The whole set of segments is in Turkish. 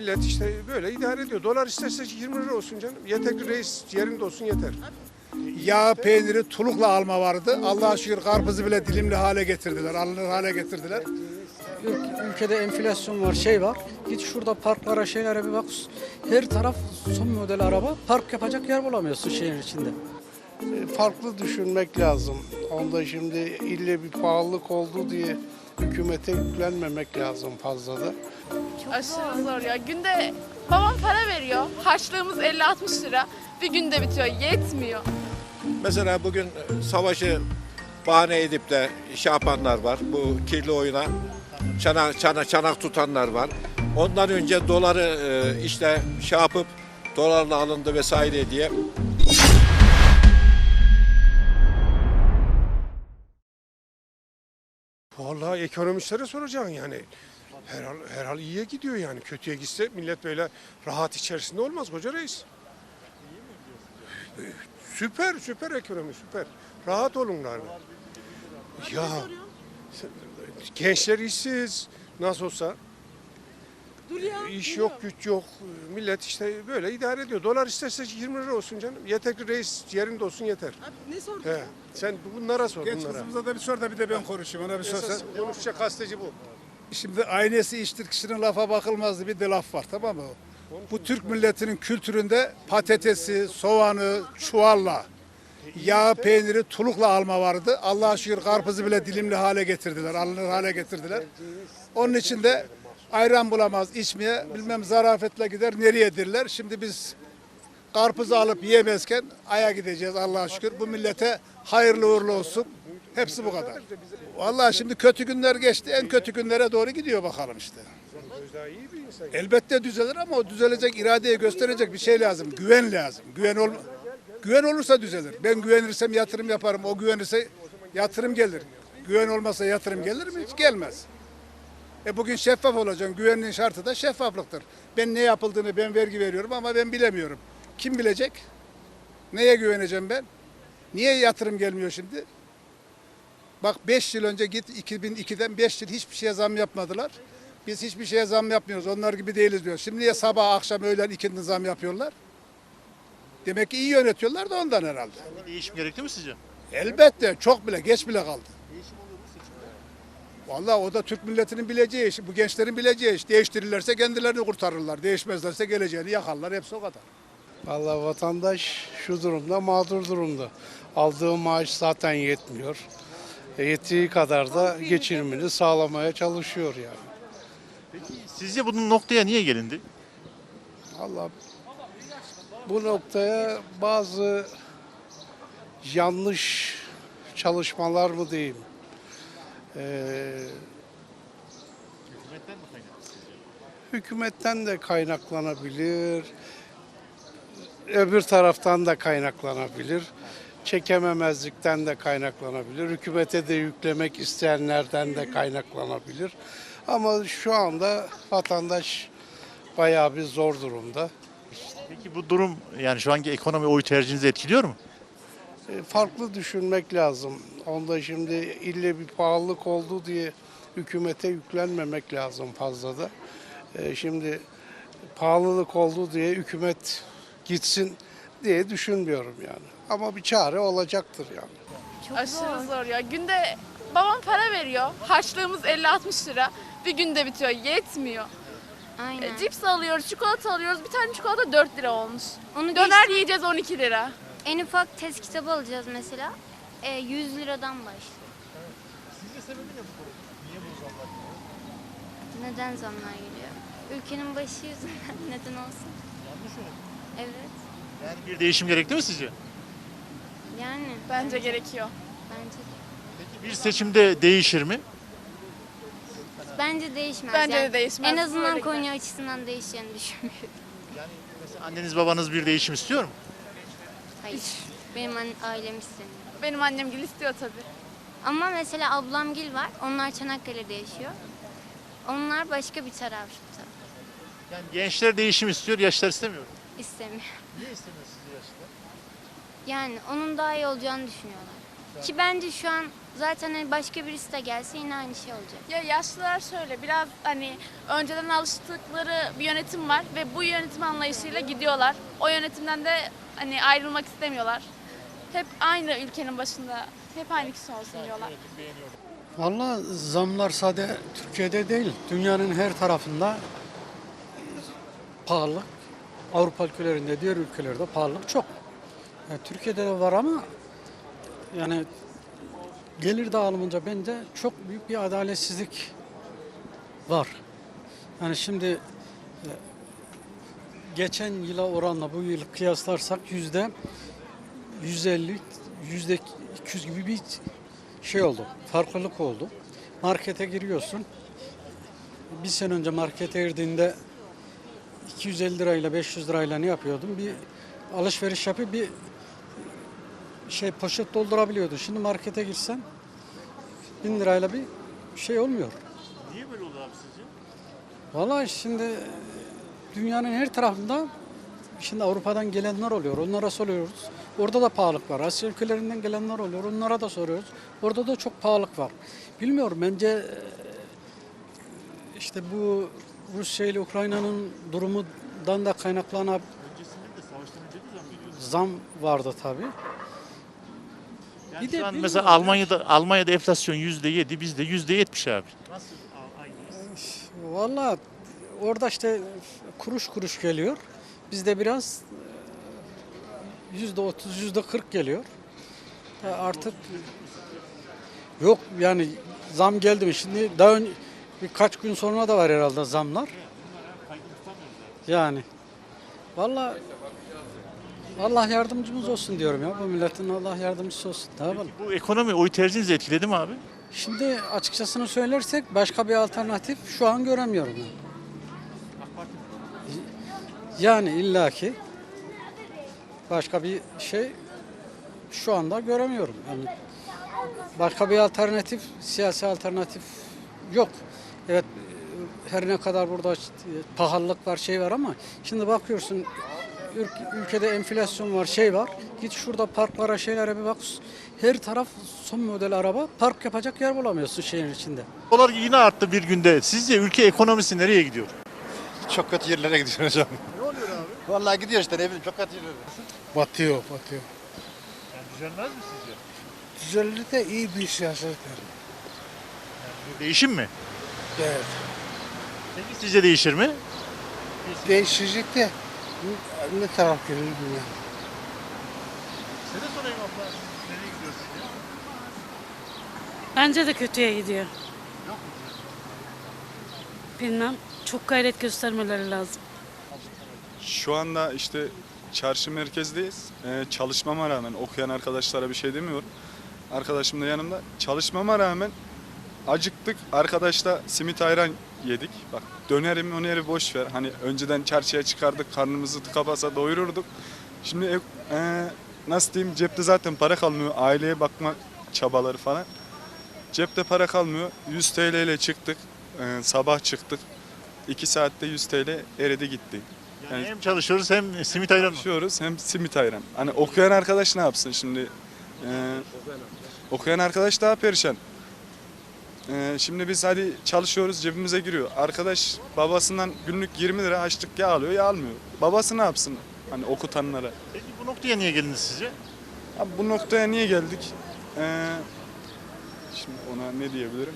millet işte böyle idare ediyor. Dolar isterse 20 lira olsun canım. Yeter ki reis yerinde olsun yeter. Yağ, peyniri tulukla alma vardı. Allah'a şükür karpuzu bile dilimli hale getirdiler, alınır hale getirdiler. Ül- Ülkede enflasyon var, şey var. Git şurada parklara, şeylere bir bak. Her taraf son model araba. Park yapacak yer bulamıyorsun şehir içinde. farklı düşünmek lazım. Onda şimdi ille bir pahalılık oldu diye hükümete yüklenmemek lazım fazla da. Aşırı zor ya. Günde babam para veriyor. Harçlığımız 50-60 lira. Bir günde bitiyor. Yetmiyor. Mesela bugün savaşı bahane edip de şey yapanlar var. Bu kirli oyuna çanak, çanak, çanak tutanlar var. Ondan önce doları e, işte şey yapıp dolarla alındı vesaire diye Vallahi ekonomistlere soracaksın yani. Herhal, herhal iyiye gidiyor yani. Kötüye gitse millet böyle rahat içerisinde olmaz koca reis. Süper, süper ekonomi, süper. Rahat olunlar. Ya, gençler işsiz, nasıl olsa. İş yok, güç yok. Millet işte böyle idare ediyor. Dolar isterse 20 lira olsun canım. Yeter ki reis yerinde olsun yeter. Ne sordun? He. Sen bunlara sor Genç bunlara. kızımıza da bir sor da bir de ben konuşayım. Ona bir sorsan. Esas konuşacak gazeteci bu. Şimdi aynesi içtir kişinin lafa bakılmaz bir de laf var tamam mı? Bu Türk milletinin kültüründe patatesi, soğanı çuvalla, yağ, peyniri tulukla alma vardı. Allah'a şükür karpuzu bile dilimli hale getirdiler, alınır hale getirdiler. Onun için de ayran bulamaz içmeye, bilmem zarafetle gider nereyedirler. Şimdi biz karpuzu alıp yiyemezken aya gideceğiz Allah'a şükür. Bu millete hayırlı uğurlu olsun. Hepsi bu kadar. Vallahi şimdi kötü günler geçti. En kötü günlere doğru gidiyor bakalım işte. Elbette düzelir ama o düzelecek iradeyi gösterecek bir şey lazım. Güven lazım. Güven ol Güven olursa düzelir. Ben güvenirsem yatırım yaparım. O güvenirse yatırım gelir. Güven olmasa yatırım gelir mi? Hiç gelmez. E bugün şeffaf olacaksın. Güvenin şartı da şeffaflıktır. Ben ne yapıldığını ben vergi veriyorum ama ben bilemiyorum. Kim bilecek? Neye güveneceğim ben? Niye yatırım gelmiyor şimdi? Bak 5 yıl önce git 2002'den 5 yıl hiçbir şeye zam yapmadılar. Biz hiçbir şeye zam yapmıyoruz. Onlar gibi değiliz diyor. Şimdi niye sabah, akşam, öğlen ikindi zam yapıyorlar? Demek ki iyi yönetiyorlar da ondan herhalde. Değişim gerekli mi sizce? Elbette çok bile geç bile kaldı. Vallahi o da Türk milletinin bileceği iş. Bu gençlerin bileceği iş. Değiştirirlerse kendilerini kurtarırlar. Değişmezlerse geleceğini yakarlar. Hepsi o kadar. Vallahi vatandaş şu durumda mağdur durumda. Aldığı maaş zaten yetmiyor. E, yettiği kadar da geçimini sağlamaya çalışıyor yani. Sizce bunun noktaya niye gelindi? Vallahi bu noktaya bazı yanlış çalışmalar mı diyeyim? Ee, hükümetten de kaynaklanabilir. Öbür taraftan da kaynaklanabilir. Çekememezlikten de kaynaklanabilir. Hükümete de yüklemek isteyenlerden de kaynaklanabilir. Ama şu anda vatandaş bayağı bir zor durumda. Peki bu durum yani şu anki ekonomi oy tercihinizi etkiliyor mu? E, farklı düşünmek lazım. Onda şimdi ille bir pahalılık oldu diye hükümete yüklenmemek lazım fazla da. E, şimdi pahalılık oldu diye hükümet gitsin diye düşünmüyorum yani. Ama bir çare olacaktır yani. Aşırı zor ya. Günde babam para veriyor. Harçlığımız 50-60 lira. Bir günde bitiyor. Yetmiyor. Aynen. E, cips alıyoruz, çikolata alıyoruz. Bir tane çikolata 4 lira olmuş. Onu Döner geç- yiyeceğiz 12 lira. en ufak test kitabı alacağız mesela. E, 100 liradan başlıyor. Sizce sebebi ne bu durum? Niye bu zamlar? Neden zamlar geliyor? Ülkenin başı yüzünden neden olsun? Yanlış mı? Evet. Yani bir değişim gerekli mi sizce? Yani Bence gerekiyor. bence de. Peki bir seçimde değişir mi? Bence değişmez. Bence de yani. değişmez. En azından Böyle Konya açısından değişeceğini düşünmüyorum. Yani mesela anneniz babanız bir değişim istiyor mu? Hayır. Benim an- ailem istemiyor. Benim annem gül istiyor tabii. Ama mesela ablamgil var. Onlar Çanakkale'de yaşıyor. Onlar başka bir tarafta. Yani gençler değişim istiyor, yaşlar istemiyor. İstemiyor. Niye sizce yaşlar? Yani onun daha iyi olacağını düşünüyorlar. Ki bence şu an Zaten hani başka birisi de gelse yine aynı şey olacak. Ya yaşlılar şöyle biraz hani önceden alıştıkları bir yönetim var ve bu yönetim anlayışıyla gidiyorlar. O yönetimden de hani ayrılmak istemiyorlar. Hep aynı ülkenin başında, hep aynı kişi olsun diyorlar. Vallahi zamlar sade Türkiye'de değil, dünyanın her tarafında pahalılık. Avrupa ülkelerinde, diğer ülkelerde pahalılık çok. Yani Türkiye'de de var ama yani gelir dağılımında bence çok büyük bir adaletsizlik var. Yani şimdi e, geçen yıla oranla bu yıl kıyaslarsak yüzde 150, yüzde 200 gibi bir şey oldu. Farklılık oldu. Markete giriyorsun. Bir sene önce markete girdiğinde 250 lirayla 500 lirayla ne yapıyordun? Bir alışveriş yapıp bir şey poşet doldurabiliyordun. Şimdi markete girsen 1000 lirayla bir şey olmuyor. Niye böyle oldu abi sizce? Vallahi şimdi dünyanın her tarafında şimdi Avrupa'dan gelenler oluyor. Onlara soruyoruz. Orada da pahalılık var. Asya ülkelerinden gelenler oluyor. Onlara da soruyoruz. Orada da çok pahalılık var. Bilmiyorum bence e, işte bu Rusya ile Ukrayna'nın durumundan da kaynaklanan önce zam vardı tabii. Yani Bir de şu an mesela ya. Almanya'da Almanya'da enflasyon yüzde yedi, bizde yüzde yetmiş abi. Nasıl? Vallahi orada işte kuruş kuruş geliyor. Bizde biraz e, yüzde otuz, yüzde kırk geliyor. E, Artık yok yani zam geldi mi? Şimdi daha ön, birkaç gün sonra da var herhalde zamlar. Yani vallahi Allah yardımcımız olsun diyorum ya. Bu milletin Allah yardımcısı olsun. Ne yapalım? Bu ekonomi oy tercihinizi etkiledi mi abi? Şimdi açıkçasını söylersek başka bir alternatif şu an göremiyorum. Yani, yani illaki başka bir şey şu anda göremiyorum. Yani başka bir alternatif, siyasi alternatif yok. Evet her ne kadar burada işte pahalılık var, şey var ama şimdi bakıyorsun ül- ülkede enflasyon var, şey var. Git şurada parklara, şeylere bir bak. Her taraf son model araba. Park yapacak yer bulamıyorsun şehrin içinde. Dolar yine arttı bir günde. Sizce ülke ekonomisi nereye gidiyor? Çok kötü yerlere gidiyor hocam. Ne oluyor abi? Vallahi gidiyor işte ne bileyim çok kötü yerlere. Batıyor, batıyor. Yani düzelmez mi sizce? Düzeldi de iyi bir siyaset. Bu değişim mi? Evet. Peki sizce değişir mi? Değişecek de ne taraf gelir bilmiyorum. Size de sorayım abla. Nereye gidiyor sizce? Bence de kötüye gidiyor. Bilmem. Çok gayret göstermeleri lazım. Şu anda işte çarşı merkezdeyiz. Ee, çalışmama rağmen okuyan arkadaşlara bir şey demiyorum. Arkadaşım da yanımda. Çalışmama rağmen acıktık. Arkadaşla simit ayran yedik. Bak döneri öneri boş ver. Hani önceden çarşıya çıkardık karnımızı tıka basa doyururduk. Şimdi e, e, nasıl diyeyim cepte zaten para kalmıyor. Aileye bakma çabaları falan. Cepte para kalmıyor. 100 TL ile çıktık. Ee, sabah çıktık. 2 saatte 100 TL eridi gitti. Yani Yani- hem çalışıyoruz hem simit ayran? Çalışıyoruz hem simit ayran. Hani okuyan arkadaş ne yapsın şimdi? Ee, okuyan arkadaş daha perişan. Ee, şimdi biz hadi çalışıyoruz cebimize giriyor. Arkadaş babasından günlük 20 lira açlık ya alıyor ya almıyor. Babası ne yapsın? Hani okutanlara. Peki bu noktaya niye geldiniz sizce? Abi bu noktaya niye geldik? Ee, şimdi ona ne diyebilirim?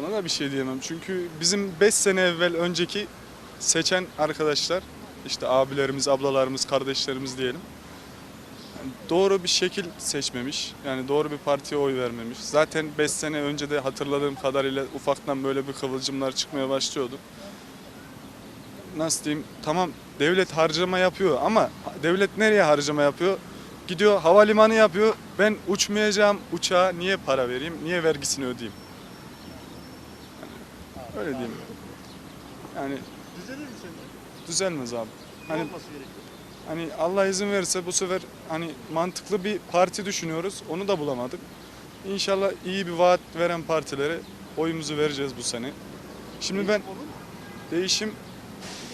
Ona da bir şey diyemem. Çünkü bizim 5 sene evvel önceki seçen arkadaşlar, işte abilerimiz, ablalarımız, kardeşlerimiz diyelim. Doğru bir şekil seçmemiş. Yani doğru bir partiye oy vermemiş. Zaten 5 sene önce de hatırladığım kadarıyla ufaktan böyle bir kıvılcımlar çıkmaya başlıyordu. Nasıl diyeyim? Tamam devlet harcama yapıyor ama devlet nereye harcama yapıyor? Gidiyor havalimanı yapıyor. Ben uçmayacağım uçağa niye para vereyim? Niye vergisini ödeyeyim? Yani öyle diyeyim. Yani Düzelir mi sence? düzelmez abi. Hani Olması gerekiyor. Hani Allah izin verirse bu sefer hani mantıklı bir parti düşünüyoruz. Onu da bulamadık. İnşallah iyi bir vaat veren partilere oyumuzu vereceğiz bu sene. Şimdi ben değişim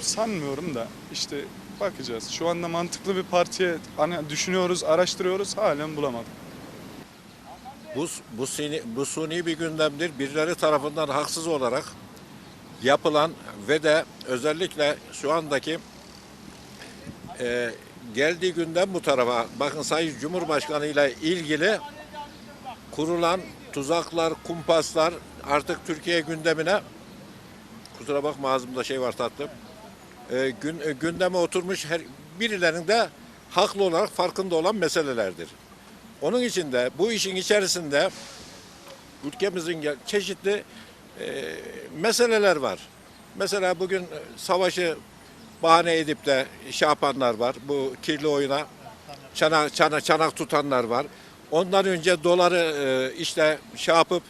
sanmıyorum da işte bakacağız. Şu anda mantıklı bir partiye hani düşünüyoruz, araştırıyoruz halen bulamadık. Bu, bu, suni, bu suni bir gündemdir. Birileri tarafından haksız olarak yapılan ve de özellikle şu andaki e, geldiği günden bu tarafa bakın Sayın Cumhurbaşkanı ile ilgili kurulan tuzaklar, kumpaslar artık Türkiye gündemine kusura bakma ağzımda şey var tatlım. E, gün, e, gündeme oturmuş her birilerinde haklı olarak farkında olan meselelerdir. Onun için de bu işin içerisinde ülkemizin çeşitli e, meseleler var. Mesela bugün e, savaşı bahane edip de şey yapanlar var. Bu kirli oyuna çanak, çanak, çanak tutanlar var. Ondan önce doları e, işte şey yapıp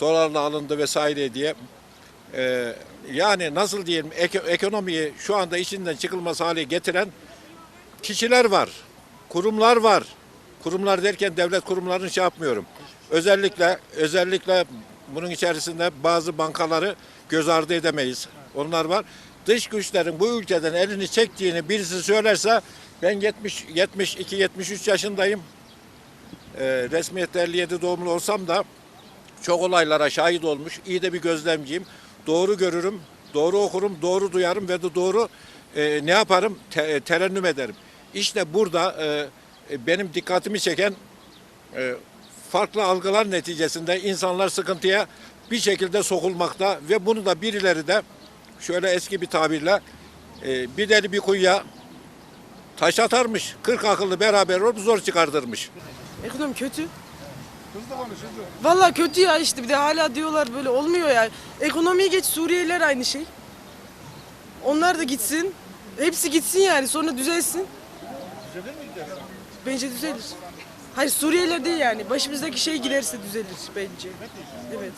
dolarla alındı vesaire diye e, yani nasıl diyelim eko- ekonomiyi şu anda içinden çıkılmaz hale getiren kişiler var, kurumlar var. Kurumlar derken devlet kurumlarını şey yapmıyorum. Özellikle özellikle bunun içerisinde bazı bankaları göz ardı edemeyiz. Onlar var. Dış güçlerin bu ülkeden elini çektiğini birisi söylerse ben 70 72 73 yaşındayım. Ee, resmiyette 57 doğumlu olsam da çok olaylara şahit olmuş. iyi de bir gözlemciyim. Doğru görürüm, doğru okurum, doğru duyarım ve de doğru e, ne yaparım? Te- terennüm ederim. İşte burada e, e, benim dikkatimi çeken e, farklı algılar neticesinde insanlar sıkıntıya bir şekilde sokulmakta ve bunu da birileri de şöyle eski bir tabirle e, bir deli bir kuyuya taş atarmış. 40 akıllı beraber olup zor çıkardırmış. Ekonomi kötü. Vallahi kötü ya işte bir de hala diyorlar böyle olmuyor ya. Ekonomiyi geç Suriyeliler aynı şey. Onlar da gitsin. Hepsi gitsin yani sonra düzelsin. Bence düzelir. Hayır Suriyeliler değil yani. Başımızdaki şey giderse düzelir bence. Evet.